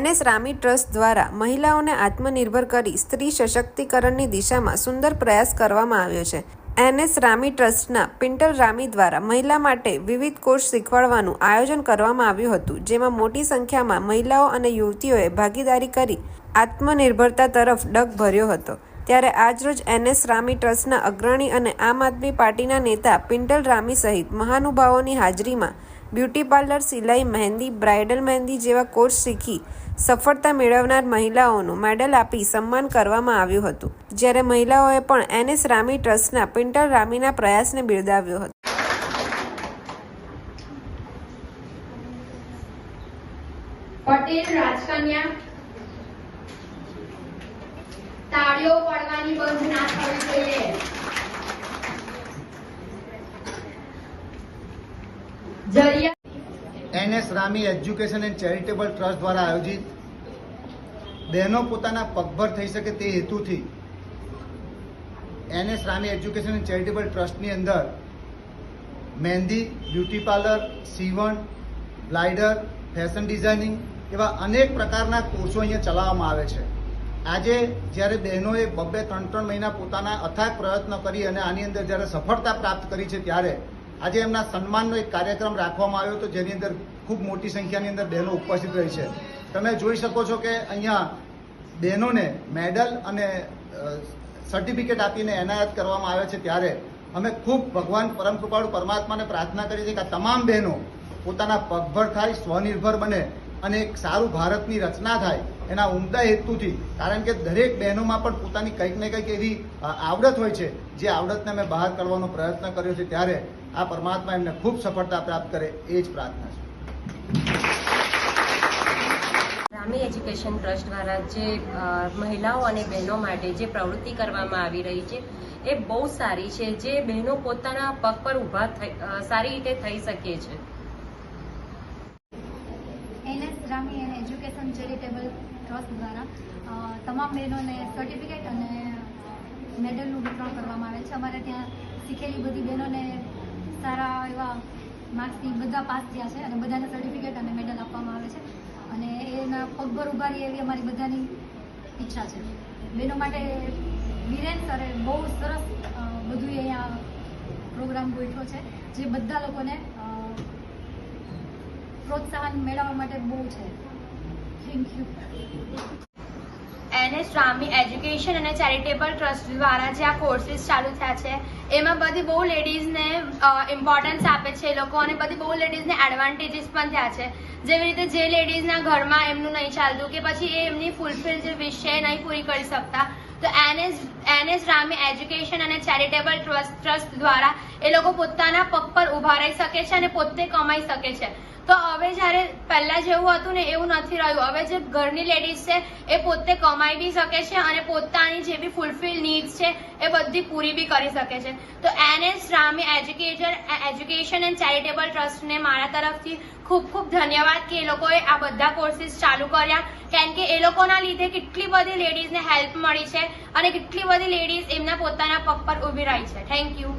NS Rami trust દ્વારા મહિલાઓને આત્મનિર્ભર કરી સ્ત્રી સશક્તિકરણની દિશામાં સુંદર પ્રયાસ કરવામાં આવ્યો છે. એનએસ રામી ટ્રસ્ટના પિન્ટલ રામી દ્વારા મહિલા માટે વિવિધ કોર્સ શીખવાડવાનું આયોજન કરવામાં આવ્યું હતું, જેમાં મોટી સંખ્યામાં મહિલાઓ અને યુવતીઓએ ભાગીદારી કરી આત્મનિર્ભરતા તરફ ડગ ભર્યો હતો. ત્યારે આજરોજ એનએસ રામી ટ્રસ્ટના અગ્રણી અને આમ આદમી પાર્ટીના નેતા પિન્ટલ રામી સહિત મહાનુભાવોની હાજરીમાં બ્યુટી પાર્લર, સિલાઈ, મહેંદી, બ્રાઇડલ મહેંદી જેવા કોર્સ શીખી સફળતા મેળવનાર મહિલાઓનું મેડલ આપી સન્માન કરવામાં આવ્યું હતું. જ્યારે મહિલાઓએ પણ એનએસ રામી ટ્રસ્ટના પિન્ટલ રામીના પ્રયાસને બિરદાવ્યો હતો. પટેલ રાજકન્યા. તાળીઓ પડવાની બંધ ના થવી જોઈએ. NS Rami education and charitable trust દ્વારા આયોજિત બહેનો પોતાના પગભર થઈ શકે તે હેતુથી NS Rami education and charitable ટ્રસ્ટની અંદર મહેંદી, બ્યુટી પાર્લર, સીવણ, બ્લાઇડર, ફેશન ડિઝાઇનિંગ એવા અનેક પ્રકારના કોર્સો અહીંયા ચલાવવામાં આવે છે. આજે જ્યારે બહેનોએ બબ્બે ત્રણ ત્રણ મહિના પોતાના અથાગ પ્રયત્ન કરી અને આની અંદર જ્યારે સફળતા પ્રાપ્ત કરી છે ત્યારે આજે એમના સન્માનનો એક કાર્યક્રમ રાખવામાં આવ્યો હતો, જેની અંદર ખૂબ મોટી સંખ્યાની અંદર બહેનો ઉપસ્થિત રહી છે. તમે જોઈ શકો છો કે અહીંયા બહેનોને મેડલ અને સર્ટિફિકેટ આપીને એનાયત કરવામાં આવે છે ત્યારે અમે ખૂબ ભગવાન પરમ કૃપાળુ પરમાત્માને પ્રાર્થના કરીએ છીએ કે આ તમામ બહેનો પોતાના પગભર થાય, સ્વનિર્ભર બને અને એક સારું ભારતની રચના થાય એના ઉમદા હેતુથી. કારણ કે દરેક બહેનોમાં પણ પોતાની કંઈક ને કંઈક એવી આવડત હોય છે, જે આવડતને અમે બહાર કાઢવાનો પ્રયત્ન કર્યો છે ત્યારે આ પરમાત્મા એમને ખૂબ સફળતા પ્રાપ્ત કરે એ જ પ્રાર્થના છે. રામી એજ્યુકેશન ટ્રસ્ટ દ્વારા જે મહિલાઓ અને બહેનો માટે જે પ્રવૃત્તિ કરવામાં આવી રહી છે એ બહુ સારી છે. જે બહેનો પોતાના પગ પર ઊભા થઈ સારી રીતે થઈ શકે છે. એનએસ રામી અને એજ્યુકેશન ચેરિટેબલ ટ્રસ્ટ દ્વારા તમામ બહેનોને સર્ટિફિકેટ અને મેડલનું વિતરણ કરવામાં આવે છે. અમારે ત્યાં શીખેલી બધી બહેનોને માર્ક્સથી બધા પાસ થયા છે અને બધાને સર્ટિફિકેટ અને મેડલ આપવામાં આવે છે. અને એના પગભર ઊભા રહીએ એવી અમારી બધાની ઈચ્છા છે. બહેનો માટે વિરેન સરે બહુ સરસ બધું અહીંયા પ્રોગ્રામ ગોઠવો છે, જે બધા લોકોને પ્રોત્સાહન મેળવવા માટે બહુ છે. Thank you NS Rami education અને ચેરિટેબલ ટ્રસ્ટ દ્વારા જે આ કોર્સીસ ચાલુ થયા છે, એમાં બધી બહુ લેડીઝને ઇમ્પોર્ટન્સ આપે છે એ લોકો અને બધી બહુ લેડીઝને એડવાન્ટેજીસ પણ થયા છે. જેવી રીતે જે લેડીઝના ઘરમાં એમનું નહીં ચાલતું કે પછી એ એમની ફૂલફિલ જે વિશ નહીં પૂરી કરી શકતા, તો એનએસ એનએસ રામી એજ્યુકેશન અને ચેરિટેબલ ટ્રસ્ટ ટ્રસ્ટ દ્વારા એ લોકો પોતાના પગ પર ઊભા રહી શકે છે અને પોતે કમાઈ શકે છે. તો હવે જ્યારે પહેલા જેવું હતું ને એવું નથી રહ્યું. હવે જે ઘરની લેડીઝ છે, એ પોતે કમાઈ બી શકે છે અને પોતાની જે બી ફૂલફિલ નીડ્સ છે, એ બધી પૂરી બી કરી શકે છે. તો NS Rami educator education and charitable ટ્રસ્ટને મારા તરફથી ખૂબ ખૂબ ધન્યવાદ કે એ લોકોએ આ બધા કોર્સીસ ચાલુ કર્યા. કેમ કે એ લોકોના લીધે કેટલી બધી લેડીઝને હેલ્પ મળી છે અને કેટલી બધી લેડીઝ એમના પોતાના પગ પર ઊભી રહી છે. Thank you